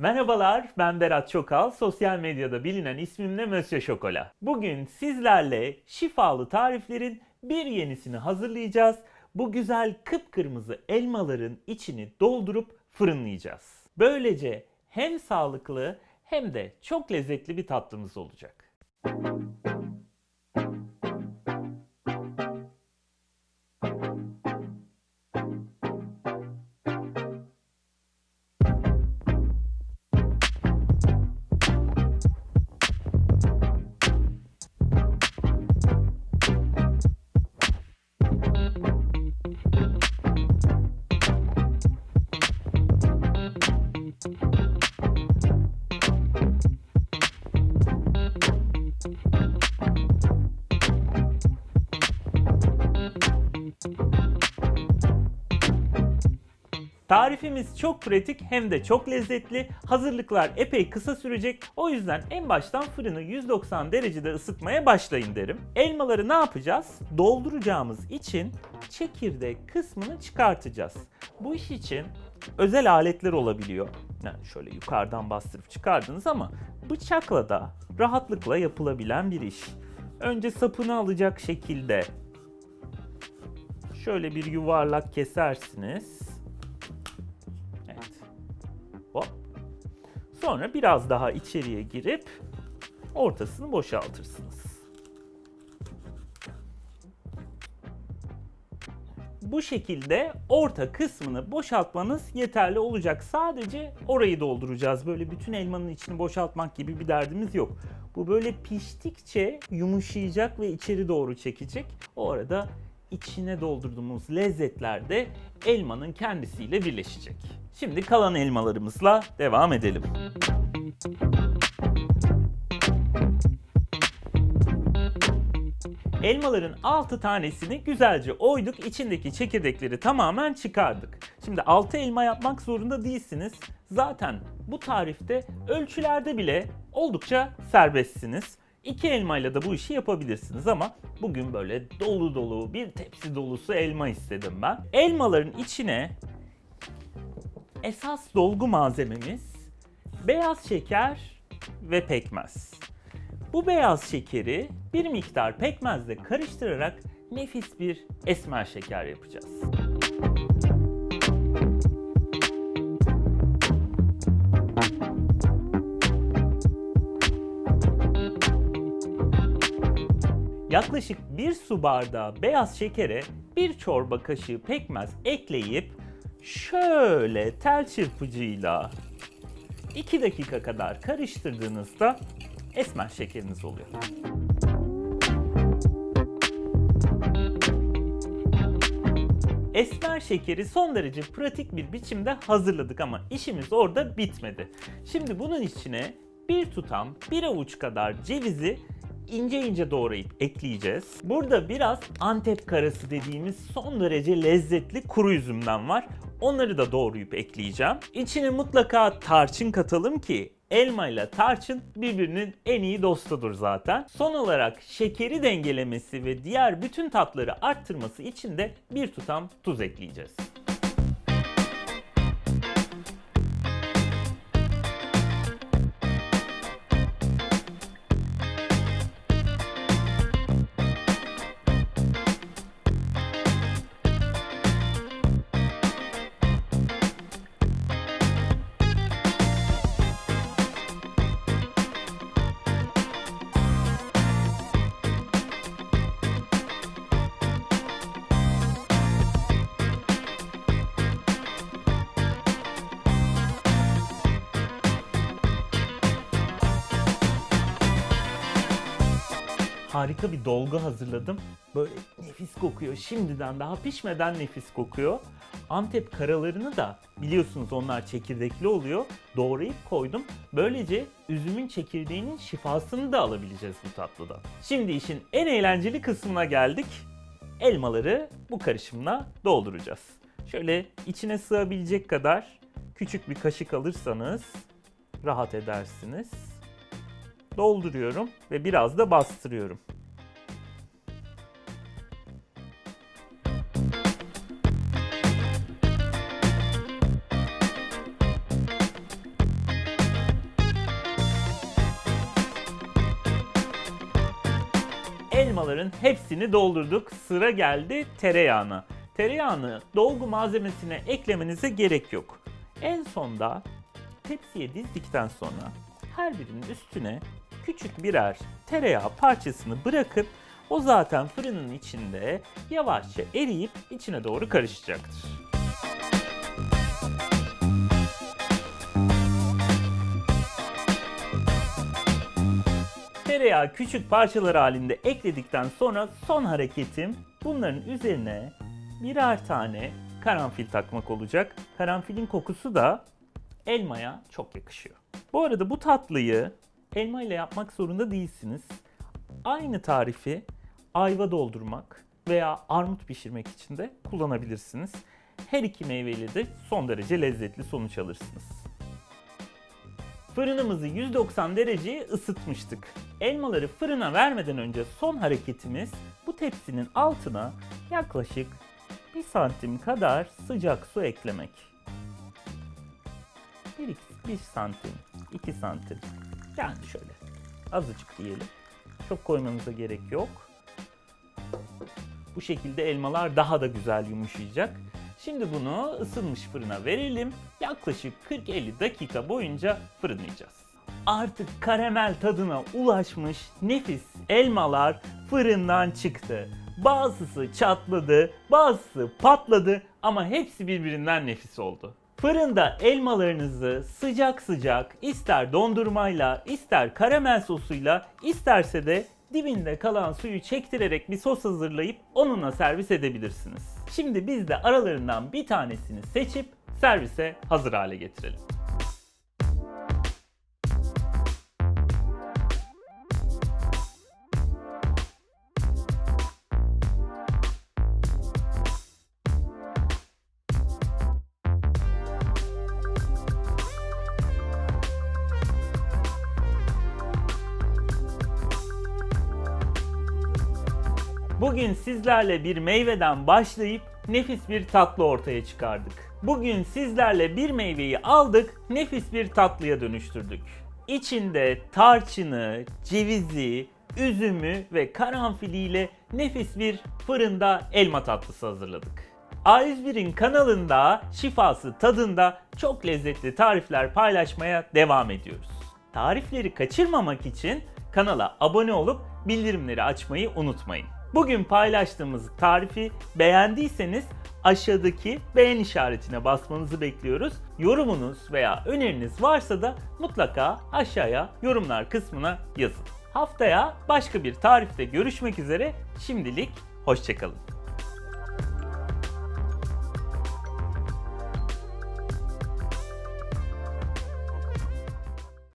Merhabalar, ben Berat Çokal. Sosyal medyada bilinen ismimle Monsieur Şokola. Bugün sizlerle şifalı tariflerin bir yenisini hazırlayacağız. Bu güzel kıpkırmızı elmaların içini doldurup fırınlayacağız. Böylece hem sağlıklı hem de çok lezzetli bir tatlımız olacak. Tarifimiz çok pratik hem de çok lezzetli. Hazırlıklar epey kısa sürecek. O yüzden en baştan fırını 190 derecede ısıtmaya başlayın derim. Elmaları ne yapacağız? Dolduracağımız için çekirdek kısmını çıkartacağız. Bu iş için özel aletler olabiliyor. Yani şöyle yukarıdan bastırıp çıkardınız ama bıçakla da rahatlıkla yapılabilen bir iş. Önce sapını alacak şekilde şöyle bir yuvarlak kesersiniz. Sonra biraz daha içeriye girip ortasını boşaltırsınız. Bu şekilde orta kısmını boşaltmanız yeterli olacak. Sadece orayı dolduracağız. Böyle bütün elmanın içini boşaltmak gibi bir derdimiz yok. Bu böyle piştikçe yumuşayacak ve içeri doğru çekecek. O arada içine doldurduğumuz lezzetler de elmanın kendisiyle birleşecek. Şimdi kalan elmalarımızla devam edelim. Elmaların 6 tanesini güzelce oyduk. içindeki çekirdekleri tamamen çıkardık. Şimdi 6 elma yapmak zorunda değilsiniz. Zaten bu tarifte ölçülerde bile oldukça serbestsiniz. 2 elmayla da bu işi yapabilirsiniz ama bugün böyle dolu dolu bir tepsi dolusu elma istedim ben. Elmaların içine esas dolgu malzememiz beyaz şeker ve pekmez. Bu beyaz şekeri bir miktar pekmezle karıştırarak nefis bir esmer şeker yapacağız. Yaklaşık bir su bardağı beyaz şekere bir çorba kaşığı pekmez ekleyip şöyle tel çırpıcıyla 2 dakika kadar karıştırdığınızda esmer şekeriniz oluyor. Esmer şekeri son derece pratik bir biçimde hazırladık ama işimiz orada bitmedi. Şimdi bunun içine bir tutam, bir avuç kadar cevizi ince ince doğrayıp ekleyeceğiz. Burada biraz Antep karası dediğimiz son derece lezzetli kuru üzümden var. Onları da doğrayıp ekleyeceğim. İçine mutlaka tarçın katalım ki elma ile tarçın birbirinin en iyi dostudur zaten. Son olarak şekeri dengelemesi ve diğer bütün tatları arttırması için de bir tutam tuz ekleyeceğiz. Harika bir dolgu hazırladım. Böyle nefis kokuyor. Şimdiden daha pişmeden nefis kokuyor. Antep karalarını da biliyorsunuz onlar çekirdekli oluyor. Doğrayıp koydum. Böylece üzümün çekirdeğinin şifasını da alabileceğiz bu tatlıda. Şimdi işin en eğlenceli kısmına geldik. Elmaları bu karışımla dolduracağız. Şöyle içine sığabilecek kadar küçük bir kaşık alırsanız rahat edersiniz dolduruyorum ve biraz da bastırıyorum. Hepsini doldurduk. Sıra geldi tereyağına. Tereyağını dolgu malzemesine eklemenize gerek yok. En sonda tepsiye dizdikten sonra her birinin üstüne küçük birer tereyağı parçasını bırakıp o zaten fırının içinde yavaşça eriyip içine doğru karışacaktır. Tereyağı küçük parçalar halinde ekledikten sonra son hareketim bunların üzerine birer tane karanfil takmak olacak. Karanfilin kokusu da elmaya çok yakışıyor. Bu arada bu tatlıyı elma ile yapmak zorunda değilsiniz. Aynı tarifi ayva doldurmak veya armut pişirmek için de kullanabilirsiniz. Her iki meyveyle de son derece lezzetli sonuç alırsınız. Fırınımızı 190 dereceye ısıtmıştık. Elmaları fırına vermeden önce son hareketimiz bu tepsinin altına yaklaşık 1 santim kadar sıcak su eklemek. 1, 1 santim, 2 santim. Yani şöyle azıcık diyelim. Çok koymanıza gerek yok. Bu şekilde elmalar daha da güzel yumuşayacak. Şimdi bunu ısınmış fırına verelim. Yaklaşık 40-50 dakika boyunca fırınlayacağız. Artık karamel tadına ulaşmış nefis elmalar fırından çıktı. Bazısı çatladı, bazısı patladı ama hepsi birbirinden nefis oldu. Fırında elmalarınızı sıcak sıcak ister dondurmayla, ister karamel sosuyla, isterse de dibinde kalan suyu çektirerek bir sos hazırlayıp onunla servis edebilirsiniz. Şimdi biz de aralarından bir tanesini seçip servise hazır hale getirelim. Bugün sizlerle bir meyveden başlayıp nefis bir tatlı ortaya çıkardık. Bugün sizlerle bir meyveyi aldık, nefis bir tatlıya dönüştürdük. İçinde tarçını, cevizi, üzümü ve karanfiliyle nefis bir fırında elma tatlısı hazırladık. A101'in kanalında şifası tadında çok lezzetli tarifler paylaşmaya devam ediyoruz. Tarifleri kaçırmamak için kanala abone olup bildirimleri açmayı unutmayın. Bugün paylaştığımız tarifi beğendiyseniz aşağıdaki beğen işaretine basmanızı bekliyoruz. Yorumunuz veya öneriniz varsa da mutlaka aşağıya yorumlar kısmına yazın. Haftaya başka bir tarifte görüşmek üzere. Şimdilik hoşçakalın.